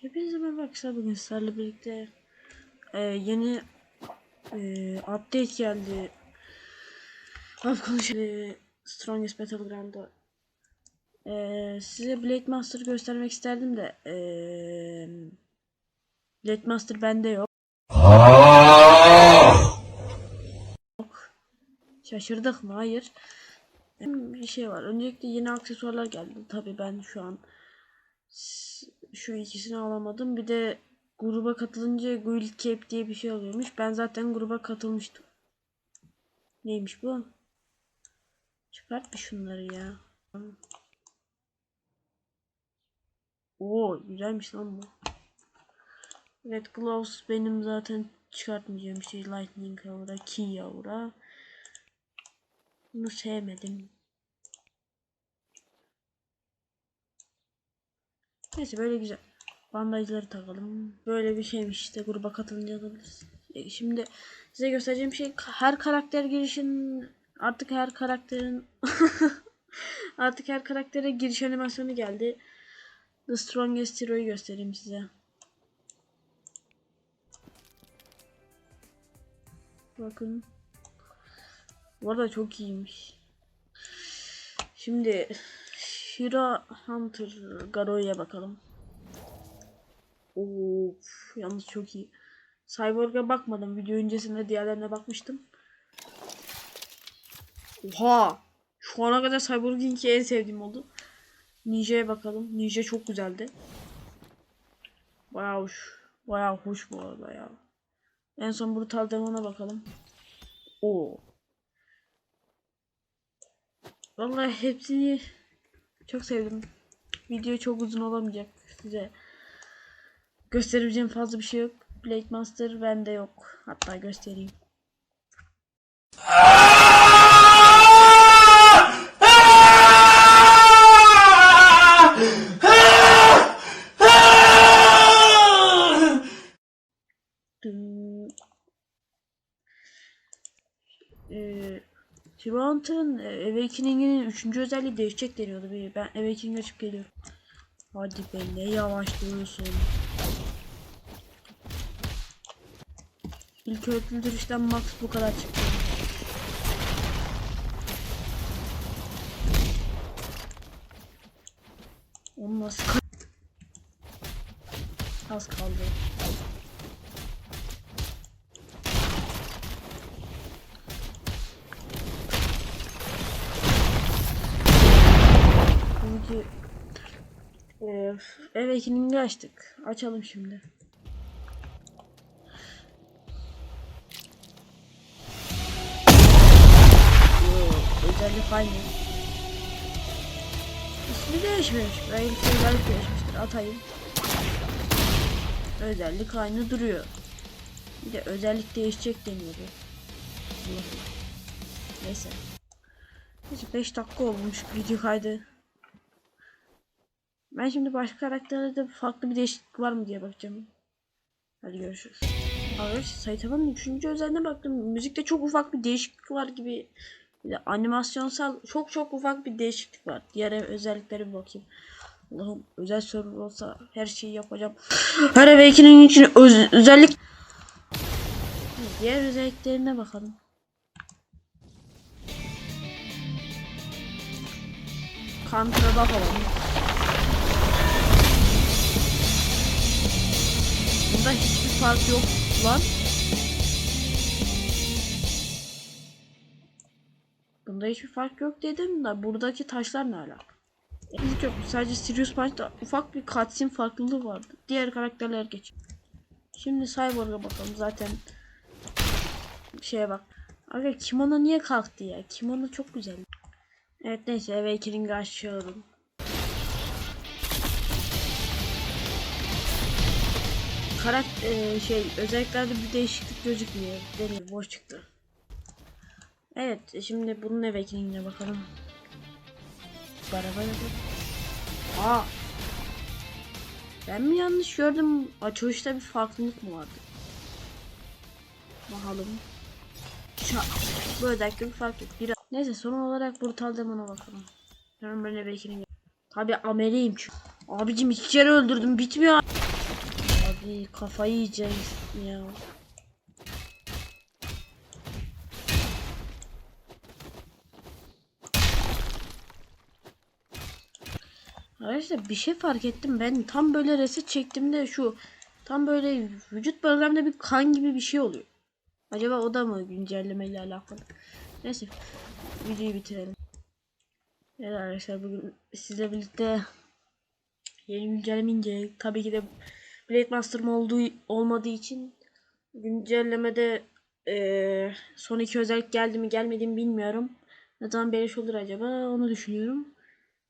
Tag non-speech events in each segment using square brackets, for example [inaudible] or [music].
Hepinize merhaba arkadaşlar bugün sizlerle birlikte e, yeni e, update geldi. Abi konuşalım. Strongest Battleground'da. E, size Blade Master göstermek isterdim de e, Blade Master bende yok. Şaşırdık mı? Hayır. Bir şey var. Öncelikle yeni aksesuarlar geldi. Tabii ben şu an şu ikisini alamadım. Bir de gruba katılınca Guild Cap diye bir şey oluyormuş. Ben zaten gruba katılmıştım. Neymiş bu? Çıkart bir şunları ya. Oo güzelmiş lan bu. Red Gloves benim zaten çıkartmayacağım şey. Lightning Aura, Key Aura. Bunu sevmedim. Neyse böyle güzel. Bandajları takalım. Böyle bir şeymiş işte gruba katılınca alabiliriz. E, Şimdi size göstereceğim şey her karakter girişin artık her karakterin [laughs] artık her karaktere giriş animasyonu geldi. The Strongest Hero'yu göstereyim size. Bakın. Bu arada çok iyiymiş. Şimdi Shira Hunter Garo'ya bakalım. Of, yalnız çok iyi. Cyborg'a bakmadım. Video öncesinde diğerlerine bakmıştım. Oha! Şu ana kadar Cyborg'inki en sevdiğim oldu. Ninja'ya bakalım. Ninja çok güzeldi. Bayağı hoş. Bayağı hoş bu arada ya. En son Brutal Demon'a bakalım. Oo. Vallahi hepsini çok sevdim. Video çok uzun olamayacak size. Gösterebileceğim fazla bir şey yok. Blade Master bende yok. Hatta göstereyim. Ee, Hero Hunter'ın e, Awakening'in 3. özelliği değişecek deniyordu. Ben Awakening açıp geliyorum. Hadi be ne yavaş duruyorsun. İlk duruştan max bu kadar çıktı. Onu nasıl Az kaldı. Çünkü e, ev ekinini açtık. Açalım şimdi. Özellik aynı. İsmi değişmemiş. Belki özellik değişmiştir. Atayım. Özellik aynı duruyor. Bir de özellik değişecek deniyordu. Neyse. Neyse 5 dakika olmuş video kaydı. Ben şimdi başka karakterlerde farklı bir değişiklik var mı diye bakacağım. Hadi görüşürüz. Arkadaşlar Saitama'nın 3. özelliğine baktım. Müzikte çok ufak bir değişiklik var gibi. Bir de animasyonsal çok çok ufak bir değişiklik var. Diğer özelliklere bir bakayım. Allah'ım özel server olsa her şeyi yapacağım. [laughs] Her Awakening için öz- özellik Diğer özelliklerine bakalım. Counter'a bakalım. Bunda hiçbir fark yok lan. Bunda hiçbir fark yok dedim de buradaki taşlar ne alaka? Hiç yok. Sadece Sirius Punch'ta ufak bir cutscene farklılığı vardı. Diğer karakterler geç. Şimdi Cyborg'a bakalım. Zaten şeye bak. Aga kimono niye kalktı ya? Kimono çok güzel. Evet neyse Awakening'i açıyorum. Karakter şey özelliklerde bir değişiklik gözükmüyor. Deniyor boş çıktı. Evet e, şimdi bunun Awakening'ine bakalım. Araba Aa. Ben mi yanlış gördüm? Açılışta bir farklılık mı vardı? Bakalım. Ça bu özellikle bir fark yok. Bir Neyse son olarak Brutal Demon'a bakalım. Hemen böyle Awakening. Tabi ameliyim çünkü. Abicim iki kere öldürdüm bitmiyor. Ay kafayı yiyeceğiz ya. Arkadaşlar bir şey fark ettim ben tam böyle reset çektiğimde şu tam böyle vücut bölgemde bir kan gibi bir şey oluyor. Acaba o da mı güncellemeyle alakalı? Neyse videoyu bitirelim. Evet arkadaşlar bugün sizle birlikte yeni güncelleme ince tabii ki de Blade Master'ım olduğu olmadığı için güncellemede eee son iki özellik geldi mi gelmedi mi bilmiyorum. Ne zaman beleş olur acaba onu düşünüyorum.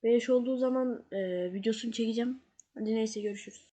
Beleş olduğu zaman eee videosunu çekeceğim. Hadi neyse görüşürüz.